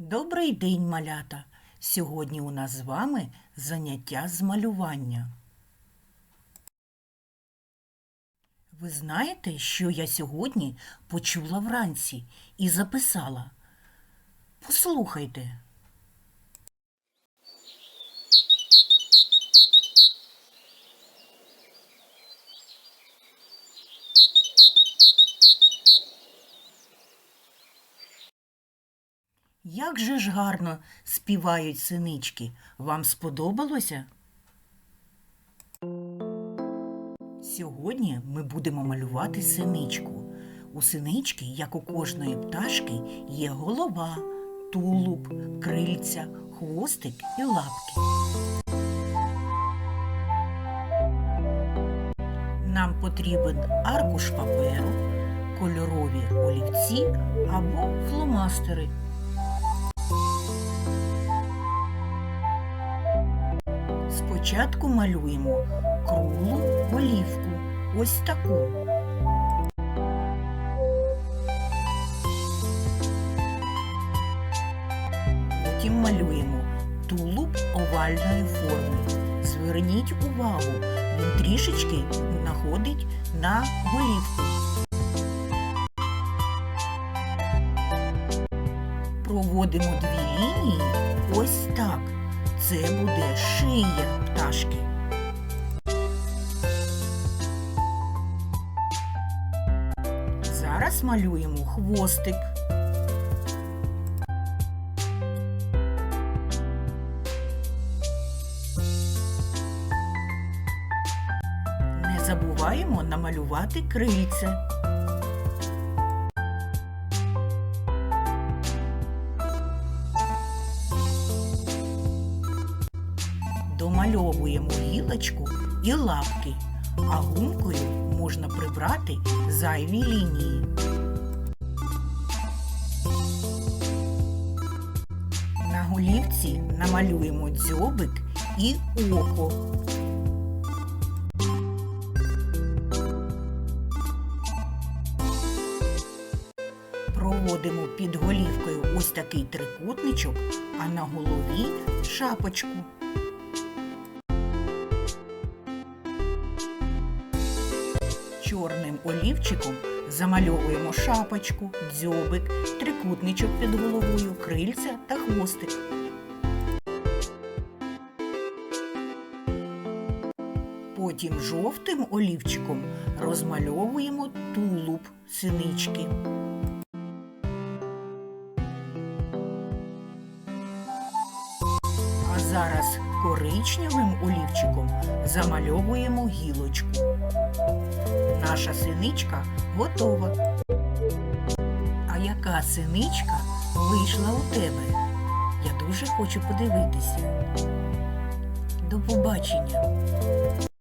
Добрий день, малята! Сьогодні у нас з вами заняття з малювання. Ви знаєте, що я сьогодні почула вранці і записала? Послухайте. Як же ж гарно співають синички. Вам сподобалося? Сьогодні ми будемо малювати синичку. У синички, як у кожної пташки, є голова, тулуб, крильця, хвостик і лапки. Нам потрібен аркуш паперу, кольорові олівці або фломастери. Спочатку малюємо круглу голівку. Ось таку. Потім малюємо тулуб овальної форми. Зверніть увагу, він трішечки находить на голівку. Проводимо дві лінії ось так. Це буде шия пташки. Зараз малюємо хвостик. Не забуваємо намалювати крильце. Домальовуємо гілочку і лапки, а гумкою можна прибрати зайві лінії. На голівці намалюємо дзьобик і око. Проводимо під голівкою ось такий трикутничок, а на голові шапочку. Чорним олівчиком замальовуємо шапочку, дзьобик, трикутничок під головою, крильця та хвостик. Потім жовтим олівчиком розмальовуємо тулуб синички. А зараз коричневим олівчиком замальовуємо гілочку. Наша синичка готова. А яка синичка вийшла у тебе? Я дуже хочу подивитися. До побачення!